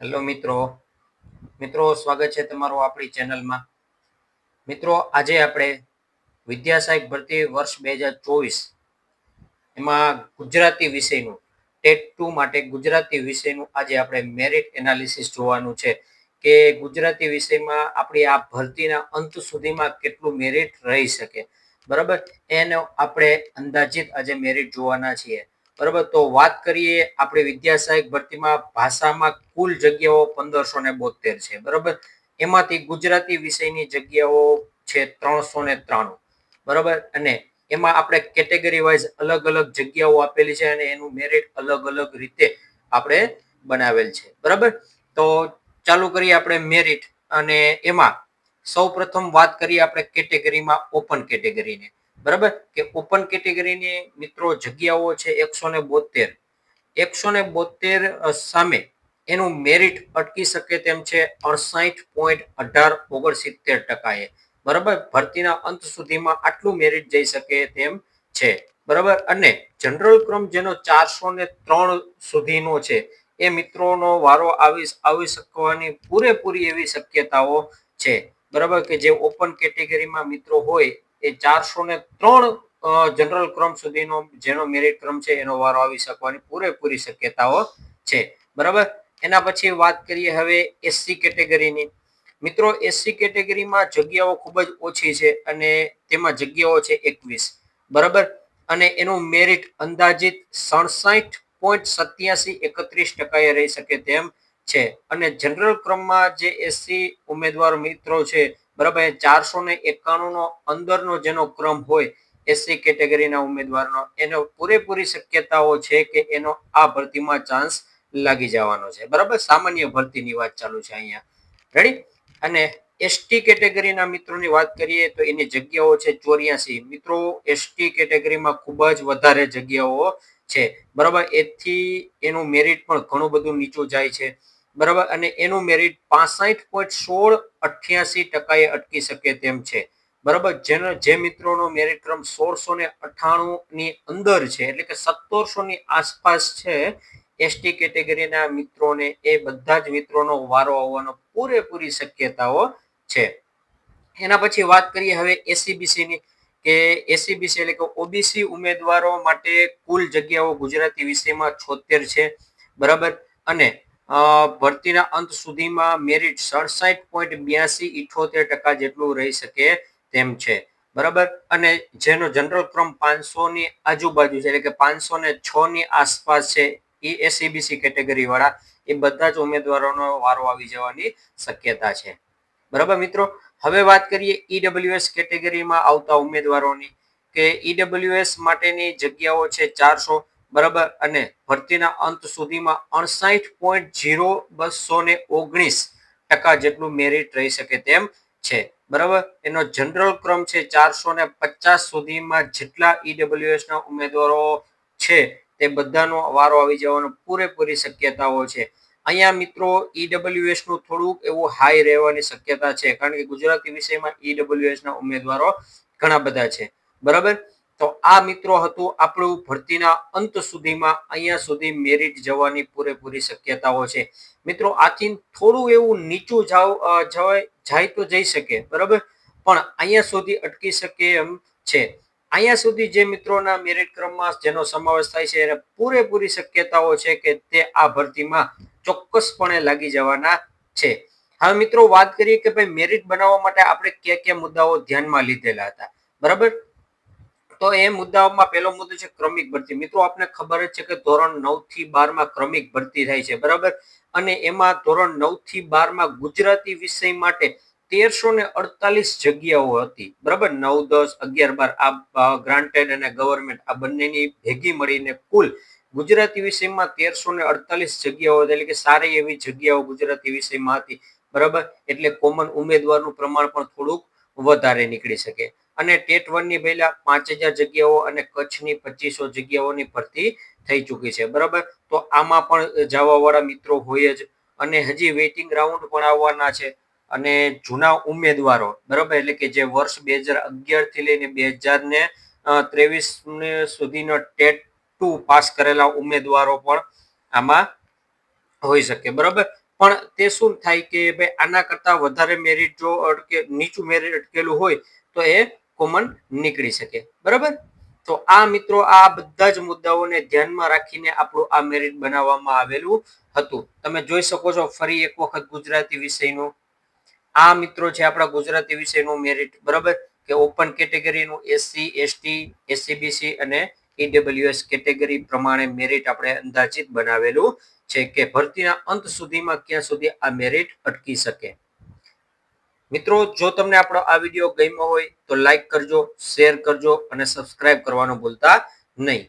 Hello મિત્રો. મિત્રો, સ્વાગત છે તમારું આપણી ચેનલમાં. મિત્રો, આજે આપણે વિદ્યા સહાયક ભરતી વર્ષ બે હજાર ચોવીસ એમાં ગુજરાતી વિષયનું, ટેટ ટુ માટે ગુજરાતી વિષયનું આજે આપણે મેરિટ એનાલિસિસ જોવાનું છે કે ગુજરાતી વિષયમાં આપણી આ ભરતીના અંત સુધીમાં કેટલું મેરિટ રહી શકે. બરાબર? એનો આપણે અંદાજિત આજે મેરિટ જોવાના છીએ. બરાબર? તો વાત કરીએ આપણે વિદ્યા સહાયક ભરતીમાં ભાષામાં કુલ જગ્યાઓ પંદરસો ને બોતેર છે, બરાબર? એમાંથી ગુજરાતી વિષયની જગ્યાઓ છે ત્રણસો ને ત્રાણું, બરાબર? અને એમાં આપણે કેટેગરી વાઇઝ અલગ અલગ જગ્યાઓ આપેલી છે અને એનું મેરિટ અલગ અલગ રીતે આપણે બનાવેલ છે, બરાબર? તો ચાલુ કરીએ આપણે મેરિટ અને એમાં સૌ પ્રથમ વાત કરીએ આપણે કેટેગરીમાં ઓપન કેટેગરીની. બરાબર? કે ઓપન કેટેગરીની મિત્રો જગ્યાઓ છે એકસો ને બોતેર એકસો ને બોતેર સામે એનું મેરિટ અટકી શકે તેમ છે અડસાઠ પોઈન્ટ અઢાર ઓગણસિત્તેર ટકાએ. બરાબર? ભરતીના અંત સુધીમાં આટલું મેરિટ જઈ શકે તેમ છે. બરાબર? અને જનરલ ક્રમ જેનો ચારસો ને ત્રણ સુધીનો છે, એ મિત્રોનો વારો આવી આવી શકવાની પૂરેપૂરી એવી શક્યતાઓ છે. બરાબર? કે જે ઓપન કેટેગરીમાં મિત્રો હોય એ ચારસો ને ત્રણ જનરલ ક્રમ સુધીનો જેનો મેરિટ ક્રમ છે, એનો વારો આવી શકવાની પૂરેપૂરી શક્યતાઓ છે. બરાબર? એના પછી વાત કરીએ હવે એસસી કેટેગરીની મિત્રો એસસી કેટેગરીમાં જગ્યાઓ ખૂબ જ ઓછી છે અને તેમાં જગ્યાઓ છે એકવીસ. બરાબર? અને એનું મેરિટ અંદાજિત સડસઠ પોઈન્ટ સત્યાસી એકત્રીસ ટકાએ રહી શકે તેમ છે. અને જનરલ ક્રમમાં જે એસસી ઉમેદવાર મિત્રો છે બરાબર ચારસો ને એકાણું નો અંદરનો જેનો ક્રમ હોય એસસી કેટેગરીના ઉમેદવારનો, એનો પૂરેપૂરી શક્યતાઓ છે કે એનો આ ભરતીમાં ચાન્સ લાગી જવાનો છે. બરાબર, સામાન્ય ભરતીની વાત ચાલુ છે અહીંયા. રેડી અને એસટી કેટેગરીના મિત્રોની વાત કરીએ તો એની જગ્યાઓ છે ચોર્યાસી. મિત્રો એસટી કેટેગરીમાં ખૂબ જ વધારે જગ્યાઓ છે. બરાબર, એથી એનું મેરિટ પણ ઘણું બધું નીચું જાય છે. બરાબર? અને એનું મેરિટ પાસઠ પોઈન્ટ સોળ અઠ્યાસી ટકાએ અટકી શકે તેમ છે. બરાબર? જેનો, જે મિત્રોનો મેરિટ ક્રમ સોળસો ને અઠાણું ની અંદર છે, એટલે કે સત્તરસો ની આસપાસ છે એસટી કેટેગરીના મિત્રોને એ બધા જ મિત્રોનો વારો આવવાનો પૂરેપૂરી શક્યતાઓ છે. એના પછી વાત કરીએ હવે એસીબીસીની કે એસીબીસી એટલે કે ઓબીસી ઉમેદવારો માટે કુલ જગ્યાઓ ગુજરાતી વિષયમાં છોતેર છે. બરાબર? અને ભરતીના અંત સુધીમાં મેરિટ સડસઠ પોઈન્ટ બ્યાસી ઇઠોતેર ટકા જેટલું રહી શકે તેમ છે. બરાબર? અને જેનો જનરલ ક્રમ પાંચસો ની આજુબાજુ છે, એટલે કે પાંચસો ને છ ની આસપાસ છે એ એસીબીસી કેટેગરી વાળા, એ બધા જ ઉમેદવારોનો વારો આવી જવાની શક્યતા છે. બરાબર મિત્રો? હવે વાત કરીએ ઈડબ્લ્યુએસ કેટેગરીમાં આવતા ઉમેદવારોની, કે ઈડબ્લ્યુએસ માટેની જગ્યાઓ છે ચારસો બરાબર? અને ભરતીના અંત સુધીમાં અણસાઠ પોઈન્ટ જીરો બસો ને ઓગણીસ ટકા જેટલું મેરિટ રહી શકે તેમ છે. બરાબર? એનો જનરલ ક્રમ છે ચારસો ને પચાસ સુધીમાં જેટલા ઈડબ્લ્યુએસ ના ઉમેદવારો છે તે બધાનો વારો આવી જવાનો પૂરેપૂરી શક્યતાઓ છે. અહીંયા મિત્રો ઈડબ્લ્યુએસનું થોડુંક એવું હાઈ રહેવાની શક્યતા છે, કારણ કે ગુજરાતી વિષયમાં ઈડબ્લ્યુએસ ના ઉમેદવારો ઘણા બધા છે. બરાબર? તો આ મિત્રો હતું આપણું ભરતીના અંત સુધીમાં અહીંયા સુધી મેરિટ જવાની પૂરેપૂરી શક્યતાઓ છે. મિત્રો, આથી થોડું એવું નીચું જાવ જાય તો જઈ શકે, બરાબર? પણ અહીંયા સુધી અટકી શકે એમ છે. અહીંયા સુધી જે મિત્રોના મેરિટ ક્રમમાં જેનો સમાવેશ થાય છે, એને પૂરેપૂરી શક્યતાઓ છે કે તે આ ભરતીમાં ચોક્કસપણે લાગી જવાના છે. હવે મિત્રો, વાત કરીએ કે ભાઈ મેરિટ બનાવવા માટે આપણે કયા કયા મુદ્દાઓ ધ્યાનમાં લીધેલા હતા, બરાબર? તો એ મુદ્દાઓમાં પહેલો મુદ્દો છે ક્રમિક ભરતી. મિત્રો, આપને ખબર જ છે કે ધોરણ નવથી બારમાં ક્રમિક ભરતી થાય છે, બરાબર? અને એમાં ધોરણ નવથી બારમાં ગુજરાતી વિષય માટે તેરસો ને અડતાલીસ જગ્યાઓ હતી, બરાબર? નવ, દસ, અગિયાર, બાર, આ ગ્રાન્ટેડ અને ગવર્મેન્ટ આ બંનેની ભેગી મળીને કુલ ગુજરાતી વિષયમાં તેરસો ને અડતાલીસ જગ્યાઓ એટલે કે સારી એવી જગ્યાઓ ગુજરાતી વિષયમાં હતી, બરાબર? એટલે કોમન ઉમેદવારનું પ્રમાણ પણ થોડુંક વધારે નીકળી શકે. અને ટેટ વનની પહેલા પાંચ હજાર જગ્યાઓ અને કચ્છની પચીસો જગ્યાઓની ભરતી થઈ ચૂકી છે. બરાબર? તો આમાં પણ જવાવાળા મિત્રો હોય જ અને હજી વેઇટિંગ રાઉન્ડ પણ આવવાના છે. અને જૂના ઉમેદવારો, બરાબર? એટલે કે જે વર્ષ બે હજાર અગિયારથી લઈને બે હજાર ને ત્રેવીસ સુધીનો ટેટ ટુ પાસ કરેલા ઉમેદવારો પણ આમાં હોઈ શકે. બરાબર? પણ તે શું થાય કે ભાઈ આના કરતા વધારે મેરિટ જો અટકે, નીચું મેરિટ અટકેલું હોય તો એ કોમન નીકળી શકે. બરાબર? તો આ મિત્રો આ બધા જ મુદ્દાઓને ધ્યાનમાં રાખીને આપણું આ મેરિટ બનાવવામાં આવેલું હતું. તમે જોઈ શકો છો ફરી એક વખત ગુજરાતી વિષયનું. આ મિત્રો છે આપણા ગુજરાતી વિષયનું મેરિટ બરાબર? કે ઓપન કેટેગરીનું એસસી એસટી એસસીબીસી અને ઈડબ્લ્યુએસ કેટેગરી પ્રમાણે મેરિટ આપણે અંદાજિત બનાવેલું છે કે ભરતીના અંત સુધીમાં ક્યાં સુધી આ મેરિટ અટકી શકે. મિત્રો, જો તમને આપણો આ વીડિયો ગમ્યો હોય તો લાઈક કરજો શેર કરજો અને સબસ્ક્રાઇબ કરવાનું ભૂલતા નહીં.